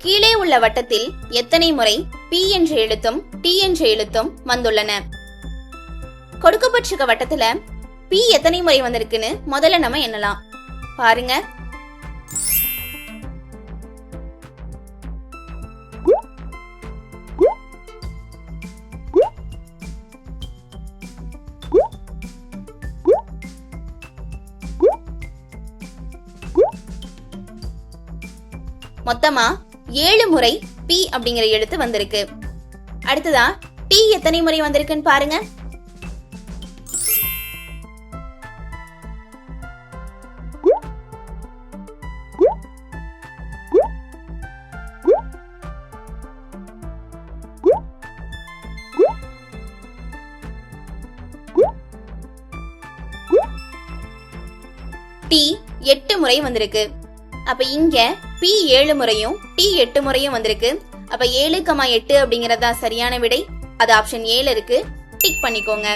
கீழே உள்ள வட்டத்தில் எத்தனை முறை பி என்ற எழுத்தும் டி என்ற எழுத்தும் வந்துள்ளன. கொடுக்கப்பட்டிருக்க வட்டத்துல பி எத்தனை முறை வந்திருக்குன்னு முதல்ல நம்ம எண்ணலாம். பாருங்க. மொத்தமா ஏழு முறை பி அப்படிங்கிற எழுத்து வந்திருக்கு. அடுத்ததா டி எத்தனை முறை வந்திருக்குன்னு பாருங்க. டி எட்டு முறை வந்திருக்கு. அப்ப இங்க பி ஏழு முறையும் டி எட்டு முறையும் வந்திருக்கு. அப்ப ஏழு கமா எட்டு அப்படிங்கறதா சரியான விடை. அது ஆப்ஷன் ஏழு இருக்கு. டிக் பண்ணிக்கோங்க.